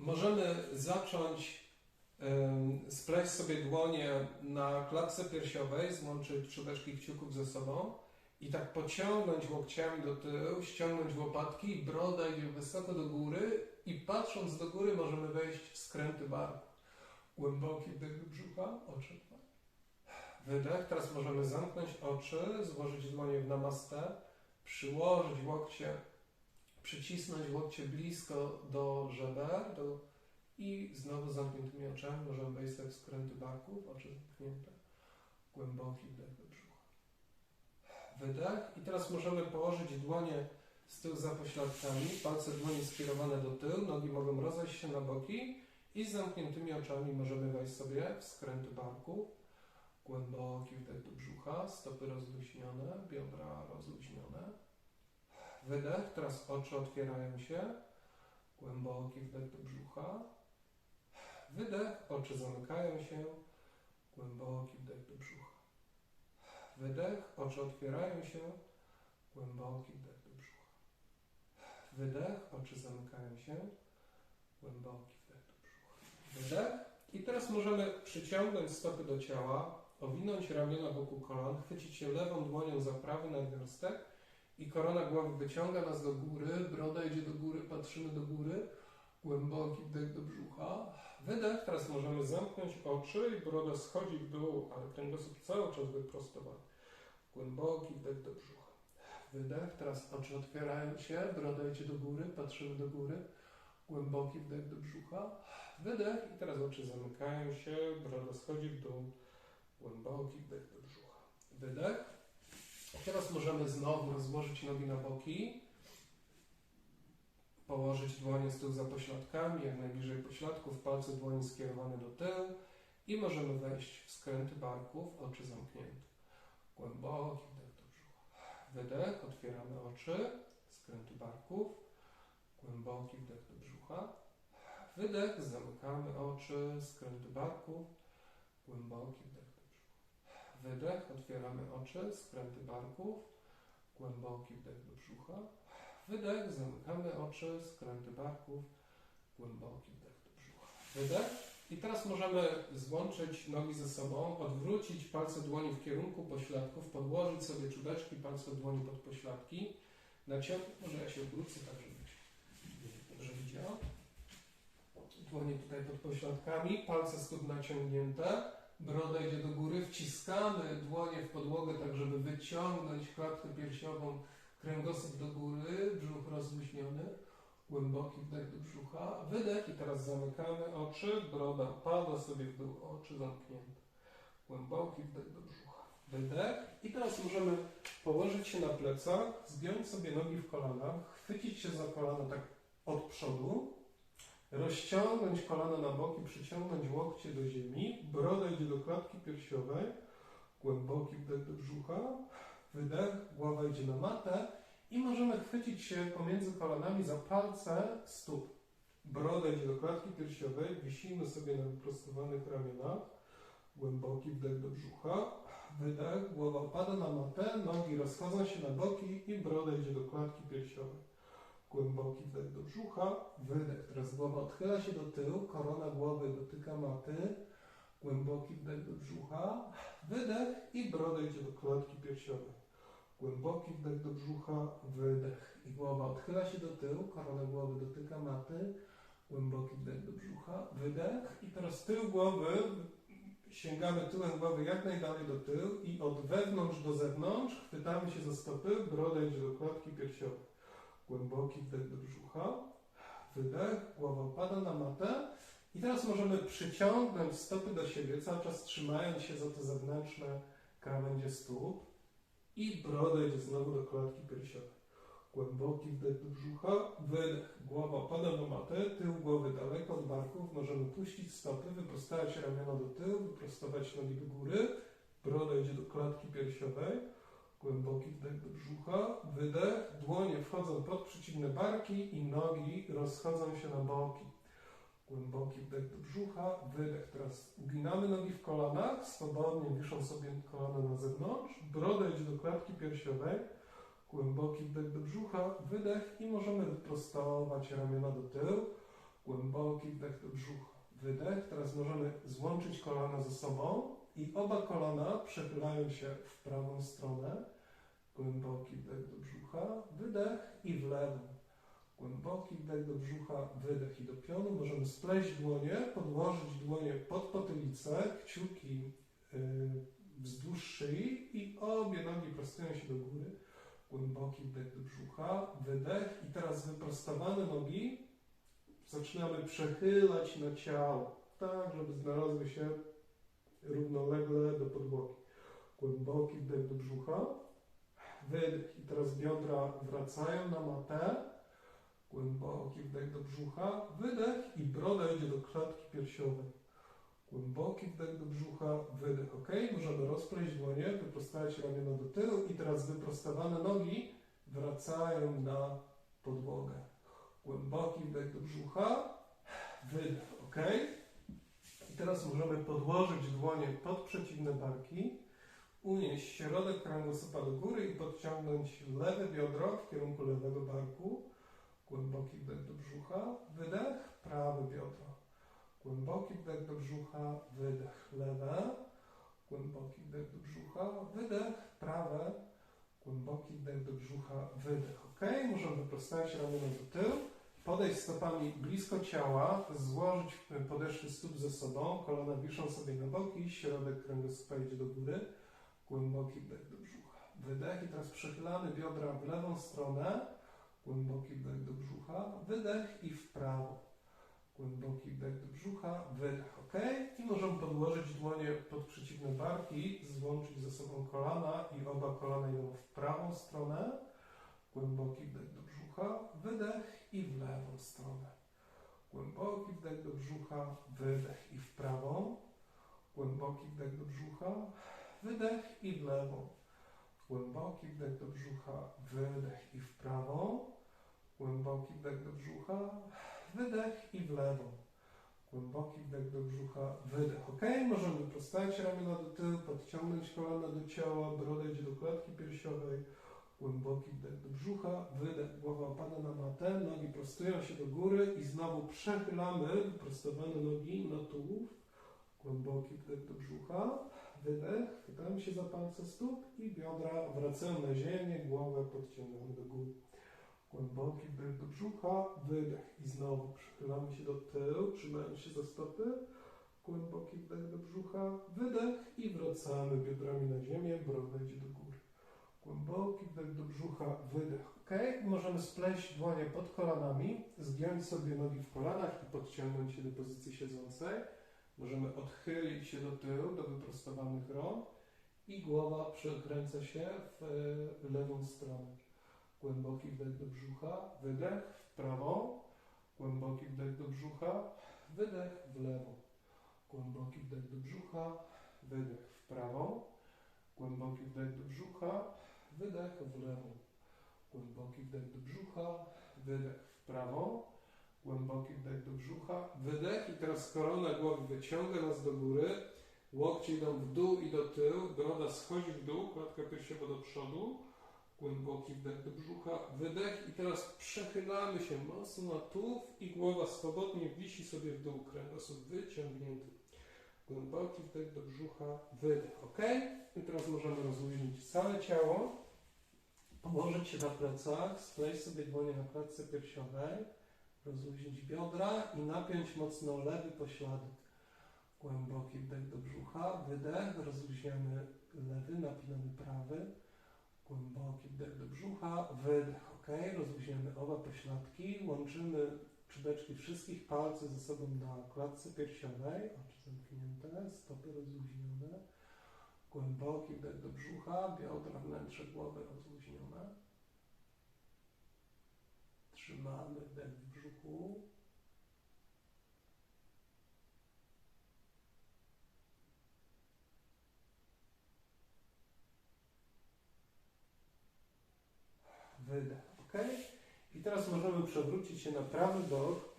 Możemy zacząć spleść sobie dłonie na klatce piersiowej, złączyć czubeczki kciuków ze sobą i tak pociągnąć łokciami do tyłu, ściągnąć łopatki, broda idzie wysoko do góry i patrząc do góry możemy wejść w skręty barku. Głęboki do brzucha, oczy. Wydech. Teraz możemy zamknąć oczy, złożyć dłonie w namaste, przyłożyć łokcie, przycisnąć łokcie blisko do żeber do, i znowu z zamkniętymi oczami możemy wejść sobie w skręty barków, oczy zamknięte. Głęboki wdech do brzucha. Wydech. I teraz możemy położyć dłonie z tyłu za pośladkami, palce dłoni skierowane do tyłu, nogi mogą rozejść się na boki i z zamkniętymi oczami możemy wejść sobie w skręty barków. Głęboki wdech do brzucha, stopy rozluźnione, biodra rozluźnione. Wydech, teraz oczy otwierają się. Głęboki wdech do brzucha. Wydech, oczy zamykają się. Głęboki wdech do brzucha. Wydech, oczy otwierają się. Głęboki wdech do brzucha. Wydech, oczy zamykają się. Głęboki wdech do brzucha. Wydech. I teraz możemy przyciągnąć stopy do ciała, owinąć ramiona wokół kolan, chwycić się lewą dłonią za prawy nadgarstek i korona głowy wyciąga nas do góry, broda idzie do góry, patrzymy do góry, głęboki wdech do brzucha, wydech, teraz możemy zamknąć oczy i broda schodzi w dół, ale kręgosłup cały czas wyprostowany. Głęboki wdech do brzucha. Wydech, teraz oczy otwierają się, broda idzie do góry, patrzymy do góry, głęboki wdech do brzucha, wydech i teraz oczy zamykają się, broda schodzi w dół, głęboki wdech do brzucha. Wydech. Teraz możemy znowu rozłożyć nogi na boki, położyć dłonie z tyłu za pośladkami, jak najbliżej pośladków, palce dłoni skierowane do tyłu i możemy wejść w skręty barków, oczy zamknięte. Głęboki wdech do brzucha. Wydech, otwieramy oczy, skręty barków, głęboki wdech do brzucha. Wydech, zamykamy oczy, skręty barków, głęboki wdech. Wydech, otwieramy oczy, skręty barków, głęboki wdech do brzucha. Wydech, zamykamy oczy, skręty barków, głęboki wdech do brzucha. Wydech. I teraz możemy złączyć nogi ze sobą, odwrócić palce dłoni w kierunku pośladków, podłożyć sobie czubeczki, palce dłoni pod pośladki, naciągnąć, może ja się obrócę tak, żebyś dobrze widział. Dłonie tutaj pod pośladkami, palce stóp naciągnięte, broda idzie do góry, wciskamy dłonie w podłogę tak, żeby wyciągnąć klatkę piersiową, kręgosłup do góry, brzuch rozluźniony, głęboki wdech do brzucha, wydech i teraz zamykamy oczy, broda pada sobie w dół, oczy zamknięte, głęboki wdech do brzucha, wydech i teraz możemy położyć się na plecach, zgiąć sobie nogi w kolanach, chwycić się za kolana tak od przodu, rozciągnąć kolana na boki, przyciągnąć łokcie do ziemi, broda idzie do klatki piersiowej, głęboki wdech do brzucha, wydech, głowa idzie na matę i możemy chwycić się pomiędzy kolanami za palce stóp. Broda idzie do klatki piersiowej, wisimy sobie na wyprostowanych ramionach, głęboki wdech do brzucha, wydech, głowa pada na matę, nogi rozchodzą się na boki i broda idzie do klatki piersiowej. Głęboki wdech do brzucha, wydech. Teraz głowa odchyla się do tyłu, korona głowy dotyka maty. Głęboki wdech do brzucha, wydech i broda idzie do klatki piersiowej. Głęboki wdech do brzucha, wydech. I głowa odchyla się do tyłu, korona głowy dotyka maty. Głęboki wdech do brzucha, wydech. I teraz tył głowy, sięgamy tyłem głowy jak najdalej do tyłu i od wewnątrz do zewnątrz chwytamy się za stopy, broda idzie do klatki piersiowej. Głęboki wdech do brzucha, wydech, głowa opada na matę. I teraz możemy przyciągnąć stopy do siebie, cały czas trzymając się za te zewnętrzne krawędzie stóp. I broda idzie znowu do klatki piersiowej. Głęboki wdech do brzucha, wydech, głowa opada na matę, tył głowy daleko od barków. Możemy puścić stopy, wyprostować ramiona do tyłu, wyprostować nogi do góry. Broda idzie do klatki piersiowej. Głęboki wdech do brzucha, wydech, dłonie wchodzą pod przeciwne barki i nogi rozchodzą się na boki. Głęboki wdech do brzucha, wydech. Teraz uginamy nogi w kolanach, swobodnie wiszą sobie kolana na zewnątrz, broda idzie do klatki piersiowej, głęboki wdech do brzucha, wydech i możemy wyprostować ramiona do tyłu, Głęboki wdech do brzucha. Wydech. Teraz możemy złączyć kolana ze sobą i oba kolana przechylają się w prawą stronę. Głęboki wdech do brzucha, wydech i w lewą. Głęboki wdech do brzucha, wydech i do pionu. Możemy spleść dłonie, podłożyć dłonie pod potylicę, kciuki yy, wzdłuż szyi i obie nogi prostują się do góry. Głęboki wdech do brzucha, wydech i teraz wyprostowane nogi zaczynamy przechylać na ciało, tak żeby znalazły się równolegle do podłogi. Głęboki wdech do brzucha, wydech i teraz biodra wracają na matę. Głęboki wdech do brzucha, wydech i broda idzie do klatki piersiowej. Głęboki wdech do brzucha, wydech. Ok, możemy rozpleść dłonie, wyprostować ramiona do tyłu i teraz wyprostowane nogi wracają na podłogę. Głęboki wdech do brzucha, wydech. Ok. Teraz możemy podłożyć dłonie pod przeciwne barki, unieść środek kręgosłupa do góry i podciągnąć lewe biodro w kierunku lewego barku. Głęboki wdech do brzucha, wydech, prawe biodro. Głęboki wdech do brzucha, wydech, lewe. Głęboki wdech do brzucha, wydech, prawe. Głęboki wdech do brzucha, wydech. Ok, możemy wyprostować ramiona do tyłu, podejść stopami blisko ciała, złożyć podeszwy stóp ze sobą, kolana wiszą sobie na boki, środek kręgosłupa idzie do góry. Głęboki wdech do brzucha, wydech i teraz przechylamy biodra w lewą stronę. Głęboki wdech do brzucha, wydech i w prawo. Głęboki wdech do brzucha, wydech, ok? I możemy podłożyć dłonie pod przeciwne barki, złączyć ze sobą kolana i oba kolana idą w prawą stronę. Głęboki wdech do brzucha, wydech i w lewą stronę. Głęboki wdech do brzucha, wydech i w prawą. Głęboki wdech do brzucha, wydech i w lewą. Głęboki wdech do brzucha, wydech i w prawą. Głęboki wdech do brzucha, wydech i w lewą. Głęboki wdech do brzucha, wydech. Ok, możemy prostawić ramiona do tyłu, podciągnąć kolana do ciała, broda idzie do klatki piersiowej. Głęboki wdech do brzucha, wydech, głowa opada na matę, nogi prostują się do góry i znowu przechylamy wyprostowane nogi na tułów. Głęboki wdech do brzucha, wydech, chwytamy się za palce stóp i biodra wracają na ziemię, głowę podciągamy do góry. Głęboki wdech do brzucha, wydech i znowu przychylamy się do tyłu, trzymając się za stopy. Głęboki wdech do brzucha, wydech i wracamy biodrami na ziemię, broda idzie do góry. Głęboki wdech do brzucha, wydech. Ok, możemy spleść dłonie pod kolanami, zgiąć sobie nogi w kolanach i podciągnąć się do pozycji siedzącej. Możemy odchylić się do tyłu, do wyprostowanych rąk i głowa przekręca się w e, lewą stronę. Głęboki wdech do brzucha, wydech w prawą. Głęboki wdech do brzucha, wydech w lewą. Głęboki wdech do brzucha, wydech w prawą. Głęboki wdech do brzucha, wydech w lewą. Głęboki wdech do brzucha, wydech w prawą. Głęboki wdech do brzucha, wydech i teraz korona głowy wyciąga nas do góry. Łokcie idą w dół i do tyłu, broda schodzi w dół, klatka piersiowa do przodu. Głęboki wdech do brzucha, wydech i teraz przechylamy się mocno na tułów i głowa swobodnie wisi sobie w dół, kręgosłup wyciągnięty. Głęboki wdech do brzucha, wydech, ok? I teraz możemy rozluźnić całe ciało, położyć się na plecach, skleić sobie dłonie na klatce piersiowej, rozluźnić biodra i napiąć mocno lewy pośladek. Głęboki wdech do brzucha, wydech, rozluźniamy lewy, napinamy prawy. Głęboki wdech do brzucha, wydech, ok? Rozluźniamy oba pośladki, łączymy czubeczki wszystkich palców ze sobą na klatce piersiowej, oczy zamknięte, stopy rozluźnione. Głęboki wdech do brzucha, biodra, wnętrze głowy rozluźnione. Trzymamy wdech w brzuchu. Wydech, ok? I teraz możemy przewrócić się na prawy bok,